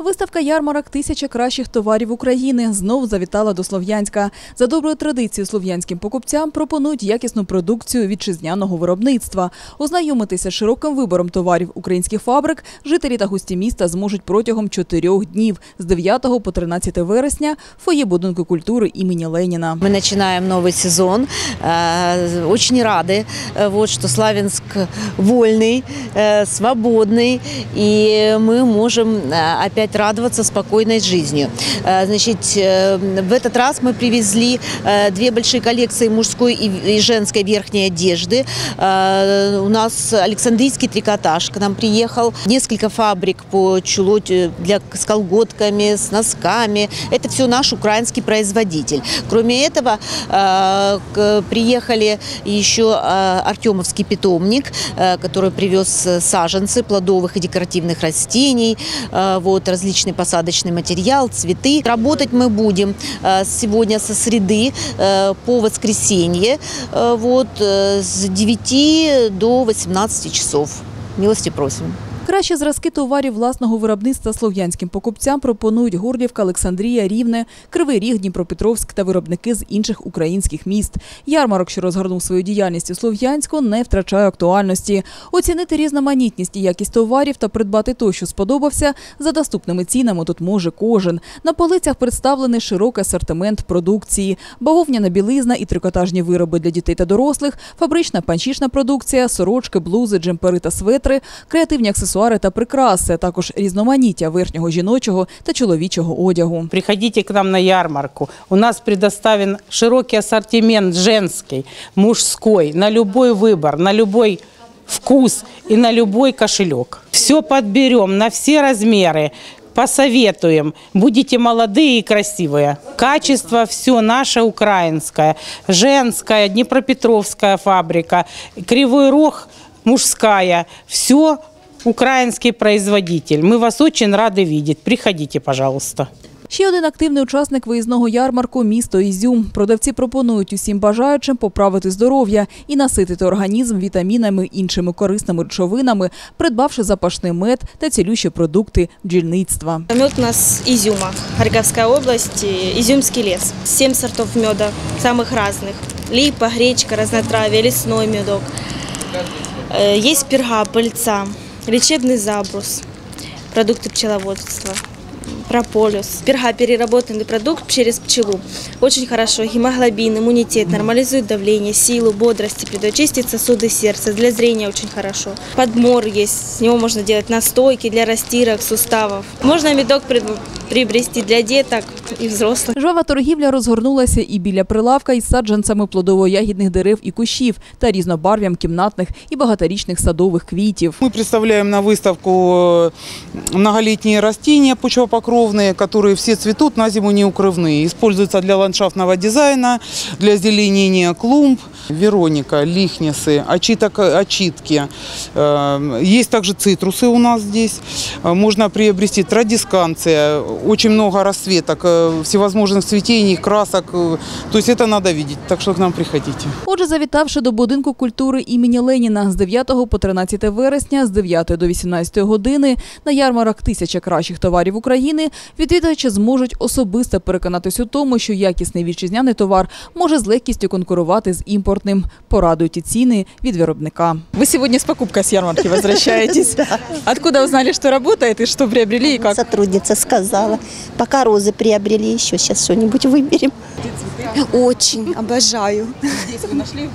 Виставка ярмарок тисяча кращих товарів України знов завітала до Слов'янська. За доброю традицією слов'янським покупцям пропонують якісну продукцію вітчизняного виробництва. Ознайомитися з широким вибором товарів українських фабрик жителі та гості міста зможуть протягом чотирьох днів з 9 по 13 вересня в фоє будинку культури імені Леніна. Мы начинаем новый сезон. Э, Очень рады, э, вот, что Славянск вольный, э, свободный, опять радоваться спокойной жизнью. Э, Значит, э, в этот раз мы привезли э, две большие коллекции мужской и женской верхней одежды. У нас Александрийский трикотаж к нам приехал. Несколько фабрик по чулоте для, с колготками, с носками. Это все наш украинский производитель. Кроме этого, приехали еще Артемовский питомник, который привез саженцы плодовых и декоративных растений, вот, различный посадочный материал, цветы. Работать мы будем э, сегодня со среды э, по воскресенье э, вот, с 9 до 18 часов. Милости просим. Кращі зразки товарів власного виробництва слов'янським покупцям пропонують Горлівка, Олександрія, Рівне, Кривий Ріг, Дніпропетровськ та виробники з інших українських міст. Ярмарок, що розгорнув свою діяльність у Слов'янську, не втрачає актуальності. Оцінити різноманітність і якість товарів та придбати той, що сподобався, за доступними цінами тут може кожен. На полицях представлений широкий асортимент продукції, бавовняна білизна і трикотажні вироби для дітей та дорослих, фабрична панчішна продукція, сорочки, блузи, джемпери та светри, креативні аксесуари та прикраси, а також різноманіття верхнього жіночого та чоловічого одягу. Приходите к нам на ярмарку. У нас предоставлен широкий ассортимент женский, мужской, на любой выбор, на любой вкус и на любой кошелек. Все подберем на все размеры. Посоветуем. Будете молодые и красивые. Качество все наше украинское. Женская, Днепропетровская фабрика, Кривой Рог мужская. Все украинский производитель. Мы вас очень рады видеть. Приходите, пожалуйста. Ще один активний учасник виїзного ярмарку місто Ізюм. Продавці пропонують усім бажаючим поправити здоров'я і наситити організм вітамінами іншими корисними речовинами, придбавши запашний мед та цілющі продукти бджільництва. Мед у нас Изюма, Харьковская область, э, Изюмский лес. Семь сортов меда, самых разных. Липа, гречка, разнотравие, лесной медок. Э, Есть перга, пыльца, лечебный забрус, продукты пчеловодства, прополис. Перга – переработанный продукт через пчелу. Очень хорошо. Гемоглобин, иммунитет, нормализует давление, силу, бодрость, придает чистит сосуды сердца. Для зрения очень хорошо. Подмор есть. С него можно делать настойки для растирок, суставов. Можно медок пред- приобрести для деток и взрослых. Жвава торгівля розгорнулася і біля прилавка із саджанцями плодово-ягідних дерев і кущів та різнобарв'ям кімнатних і багаторічних садових квітів. Мы представляем на выставку э, многолетние растения почвопокровные, которые все цветут, на зиму не укрывные. Используются для ландшафтного дизайна, для озеленения клумб. Вероника, лихнисы, очиток, очитки. Э, Есть также цитрусы у нас здесь. Э, Можно приобрести традисканция, очень много расцветок, э, всевозможных цветений, красок. э, То есть это надо видеть, так что к нам приходите. Отже, завітавши до будинку культури імені Леніна з 9 по 13 вересня, з 9 до 18 години на ярмарок тисяча кращих товарів України, відвідувачі зможуть особисто переконатись у тому, що якісний вітчизняний товар може з легкістю конкурувати з імпортним. Порадують і ціни від виробника. Вы сегодня с покупкой с ярмарки возвращаетесь. Откуда узнали, что работает и что приобрели и как? Сотрудница сказала. Пока розы приобрели, еще сейчас что-нибудь выберем. Очень обожаю. Здесь вы нашли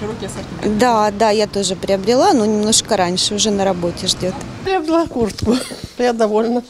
широкий ассортимент. Да, да, я тоже приобрела, но немножко раньше, уже на работе ждет. Приобрела куртку. Я довольна.